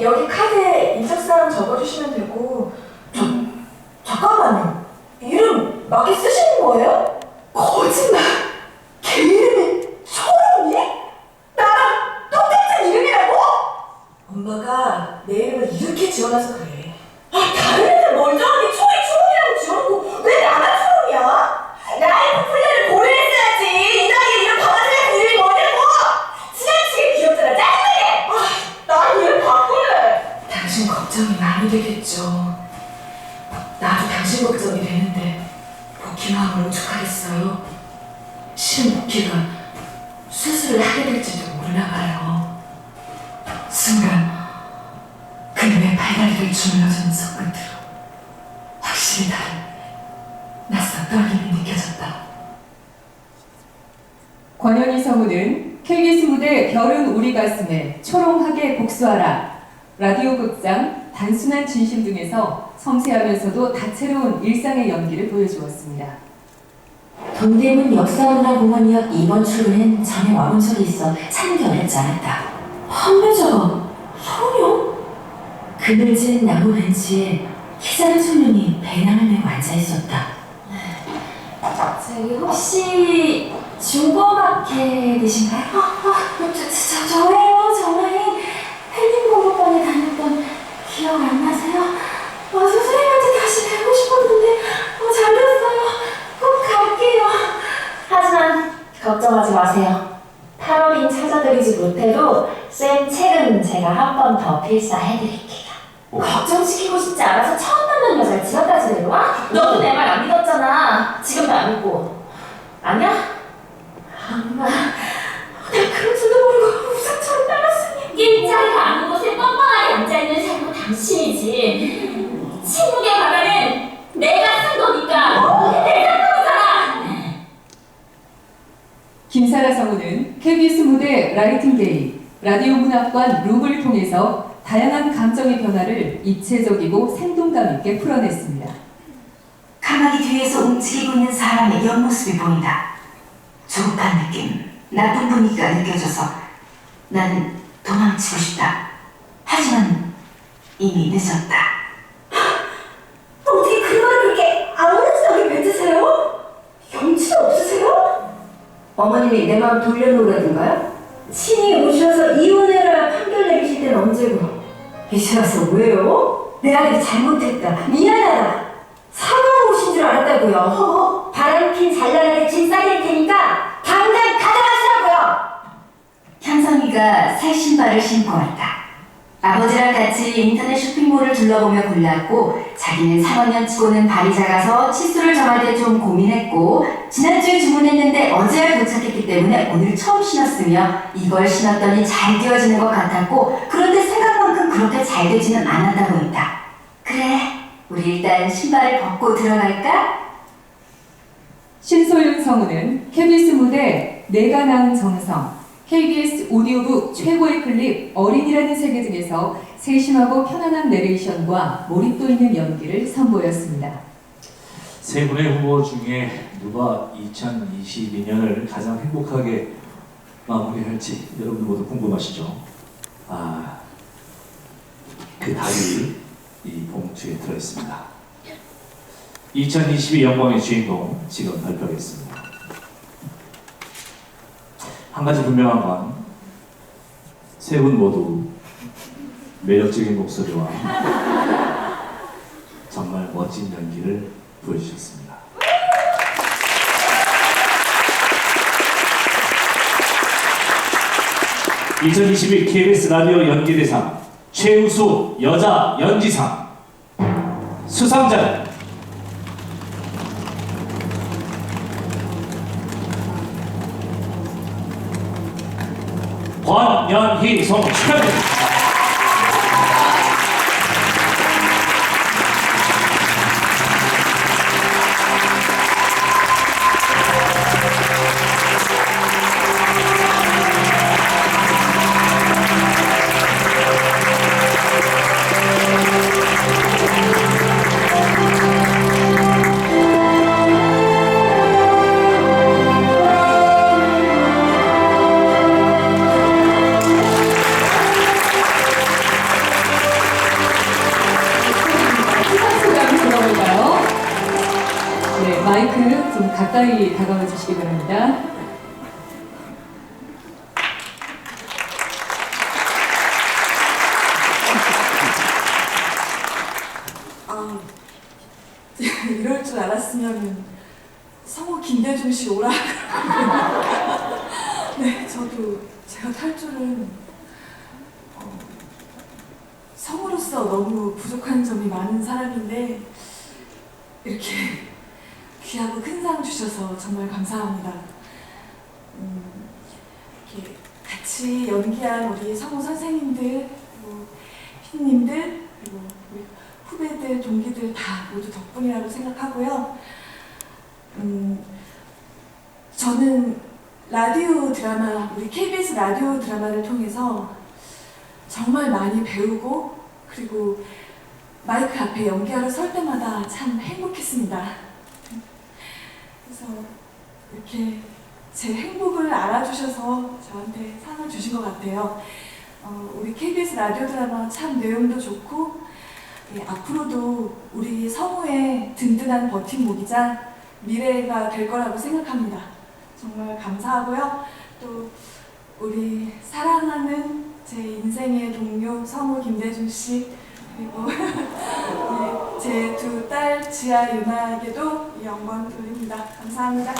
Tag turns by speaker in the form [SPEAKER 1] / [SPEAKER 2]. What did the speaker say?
[SPEAKER 1] 여기 카드에 인적사항 적어주시면 되고 저, 잠깐만요 이름 맞게 쓰시는 거예요? 거짓말 걔 이름이 초롱이? 나랑 똑같은 이름이라고? 엄마가 내 이름을 이렇게 지어놔서 그래 아 다른 애들 멀쩡하게 초이 초롱이라고 지어놓고 왜 나만 초롱이야? 라이프 플랜을 고려했어야지 이 나이에 이름 바꿔줘야 이름이 뭐냐고 지나치게 귀엽잖아 짜증나게 아, 난 이름 바꿀래 당신 걱정이 많이 되겠죠 당신 걱정이 되는데 복희 마음을 오죽하겠어요? 실은 복희가 수술을 하게 될지도 몰라 봐요. 순간 그놈의 팔다리를 주물러주는 손끝으로 확실히 나를 낯선 떨림이 느껴졌다.
[SPEAKER 2] 권현희 성우는 KBS 무대 별은 우리 가슴에 초롱하게 복수하라. 라디오 극장 단순한 진심 등에서 섬세하면서도 다채로운 일상의 연기를 보여주었습니다.
[SPEAKER 3] 동대문 역사문화 공원역 2번 출구는 전에 와본 적이 있어 찾는 게 어렵지 않았다. 판매자가 소녀? 그늘진 나무 벤치에 키 작은 소년이 배낭을 메고 앉아 있었다. 저기 혹시 중고마켓이신가요? 아, 아, 저, 저, 저예요, 저는 헬린 공부방에 다녔던 기억 안 나세요? 아, 선생님한테 다시 뵙고 싶었는데 어, 잘 됐어요. 꼭 갈게요. 하지만 걱정하지 8월인 찾아드리지 못해도 쌤 책은 제가 한 번 더 필사해드릴게요. 걱정시키고 싶지 않아서 처음 만난 여자를 집앞까지 데려와? 너도 내 말 안 믿었잖아. 지금도 안 믿고. 아니야? 엄마, 나 그런 줄도 모르고 우산처럼 따랐으니. 일자리가 아닌 곳에 뻔뻔하게 앉아있는 사람은 당신이지. 침묵의 바다는 내가 쓴 거니까. 내 작품을 살아.
[SPEAKER 2] 김사라 성우는 KBS 무대 라이팅 데이 라디오 문학관 룸을 통해서 다양한 감정의 변화를 입체적이고 생동감 있게 풀어냈습니다.
[SPEAKER 3] 카마기 뒤에서 움직이고 있는 사람의 옆모습이 보인다. 조급한 느낌, 나쁜 분위기가 느껴져서 나는 도망치고 싶다. 하지만 이미 늦었다.
[SPEAKER 1] 어떻게 그 말을 그렇게 아무렇지도 않게 뱉으세요? 염치가 없으세요? 어머님이 내 마음 돌려놓으라든가요? 신이 오셔서 이혼해라 판결 내리실 때는 언제고 이제 와서 왜요? 내 아들이 잘못했다 미안하다 사과하러 오신 줄 알았다고요 어? 바람핀 잘나가게 짐 싸게 할 테니까 당장 가져가시라고요
[SPEAKER 3] 현성이가 새 신발을 신고 왔다. 아버지랑 같이 인터넷 쇼핑몰을 둘러보며 골랐고 자기는 3학년 치고는 발이 작아서 치수를 정할 때좀 고민했고 지난주에 주문했는데 어제야 도착했기 때문에 오늘 처음 신었으며 이걸 신었더니 잘 되어지는 것 같았고 그런데 생각만큼 그렇게 잘 되지는 않았다고 했다. 그래, 우리 일단 신발을 벗고 들어갈까?
[SPEAKER 2] 신소윤 성우는 KBS 무대 내가 낳은 정성, KBS 오디오북 최고의 클립 어린이라는 세계 등에서 세심하고 편안한 내레이션과 몰입도 있는 연기를 선보였습니다.
[SPEAKER 4] 세 분의 후보 중에 누가 2022년을 가장 행복하게 마무리할지 여러분 모두 궁금하시죠? 아, 그 답이 이 봉투에 들어있습니다. 2022 영광의 주인공 지금 발표하겠습니다. 한 가지 분명한 건 세 분 모두 매력적인 목소리와 정말 멋진 연기를 보여주셨습니다. (2021) KBS 라디오 연기대상 최우수 여자 연기상 수상자는 권연희 송 축하드립니다.
[SPEAKER 2] 마이크 좀 가까이 다가와 주시기 바랍니다.
[SPEAKER 5] 아, 이럴 줄 알았으면 성우 김대중 씨 오라. 네, 저도 제가 탈줄은 어, 성우로서 너무 부족한 점이 많은 사람인데 이렇게 귀하고 큰 상 주셔서 정말 감사합니다. 음, 이렇게 같이 연기한 우리 성우 선생님들, 그리고 피디님들, 그리고 우리 후배들, 동기들 다 모두 덕분이라고 생각하고요. 음, 저는 라디오 드라마, 우리 KBS 라디오 드라마를 통해서 정말 많이 배우고 그리고 마이크 앞에 연기하러 설 때마다 참 행복했습니다. 그래서 이렇게 제 행복을 알아주셔서 저한테 상을 주신 것 같아요. 어, 우리 KBS 라디오 드라마 참 내용도 좋고 예, 앞으로도 우리 성우의 든든한 버팀목이자 미래가 될 거라고 생각합니다. 정말 감사하고요. 또 우리 사랑하는 제 인생의 동료 성우 김대중 씨 그리고 네, 제두 딸 지아 유나에게도 이 영광 돌립니다. 감사합니다.